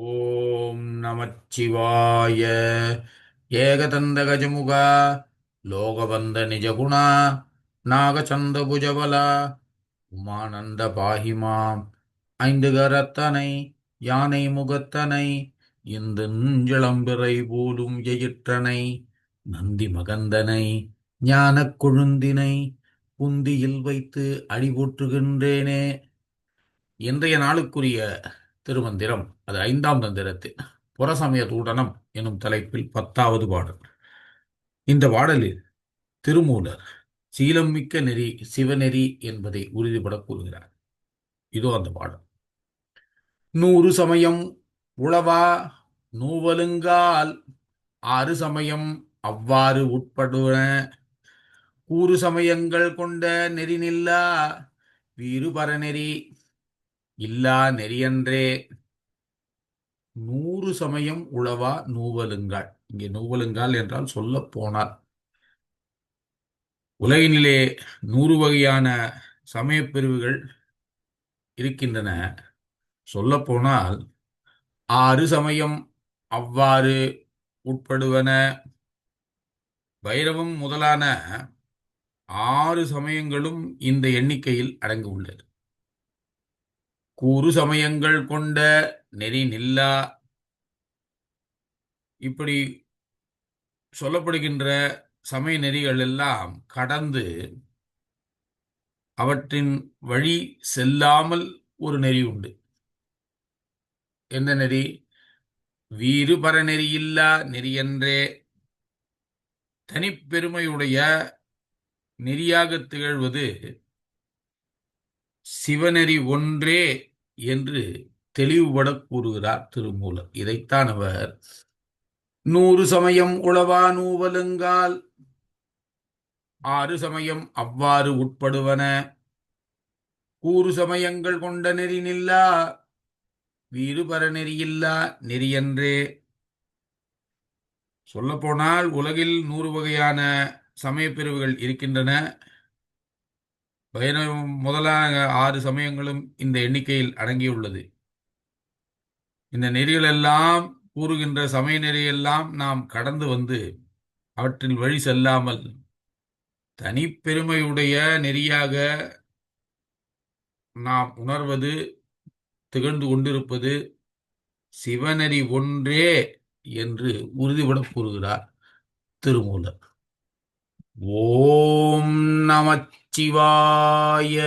ஓம் நமச்சிவாய. ஏகதந்த கஜமுகா லோகவந்த நிஜகுணா நாகச்சந்த புஜபலா உமானந்த பாகிமாம் ஐந்து கரத்தனை யானை முகத்தனை இந்து நெஞ்சளம்பிறை போலும் எயிற்றனை நந்தி மகந்தனை ஞானக் கொழுந்தினை புந்தியில் வைத்து அடிபோற்றுகின்றேனே. இன்றைய நாளுக்குரிய திருமந்திரம் அது ஐந்தாம் தந்திரத்தில் புறசமய தூடனம் எனும் தலைப்பில் பத்தாவது பாடல். இந்த பாடலில் திருமூலர் சீலம் மிக்க நெறி சிவநெறி என்பதை உறுதிபட கூறுகிறார். இதோ அந்த பாடல். நூறு சமயம் உளவா நூவலுங்கால் ஆறு சமயம் அவ்வாறு உட்படுவன கூறு சமயங்கள் கொண்ட நெறி நில்லா வீறு நெறி இல்லா நெறியன்றே. நூறு சமயம் உழவா நூவலுங்கால் இங்கே நூவலுங்கால் என்றால் சொல்ல போனால். உலகினிலே நூறு வகையான சமயப்பிரிவுகள் இருக்கின்றன. சொல்லப்போனால் ஆறு சமயம் அவ்வாறு உட்படுவன. பைரவம் முதலான ஆறு சமயங்களும் இந்த எண்ணிக்கையில் அடங்கு உள்ளது. கூறு சமயங்கள் கொண்ட நெறி நில்லா. இப்படி சொல்லப்படுகின்ற சமய நெறிகள் எல்லாம் கடந்து அவற்றின் வழி செல்லாமல் ஒரு நெறி உண்டு. எந்த நெறி? வீறு பரநெறியில்லா நெறியன்றே தனிப்பெருமையுடைய நெறியாக திகழ்வது சிவநெறி ஒன்றே என்று தெளிவுபட கூறுகிறார் திருமூலர். இதைத்தான் அவர் நூறு சமயம் உளவா நூவலுங்கால் ஆறு சமயம் அவ்வாறு உட்படுவன கூறு சமயங்கள் கொண்ட நெறி நில்லா வீறுபர நெறியில்லா நெறியன்றே. சொல்லப்போனால் உலகில் நூறு வகையான சமயப் பிரிவுகள் இருக்கின்றன. பயணம் முதலான ஆறு சமயங்களும் இந்த எண்ணிக்கையில் அடங்கியுள்ளது. இந்த நெறிகளெல்லாம் கூறுகின்ற சமய நெறியெல்லாம் நாம் கடந்து வந்து அவற்றில் வழி செல்லாமல் தனிப்பெருமையுடைய நெறியாக நாம் உணர்வது திகழ்ந்து கொண்டிருப்பது சிவநெறி ஒன்றே என்று உறுதிபட கூறுகிறார் திருமூலர். ஓ நமச்சிவாய.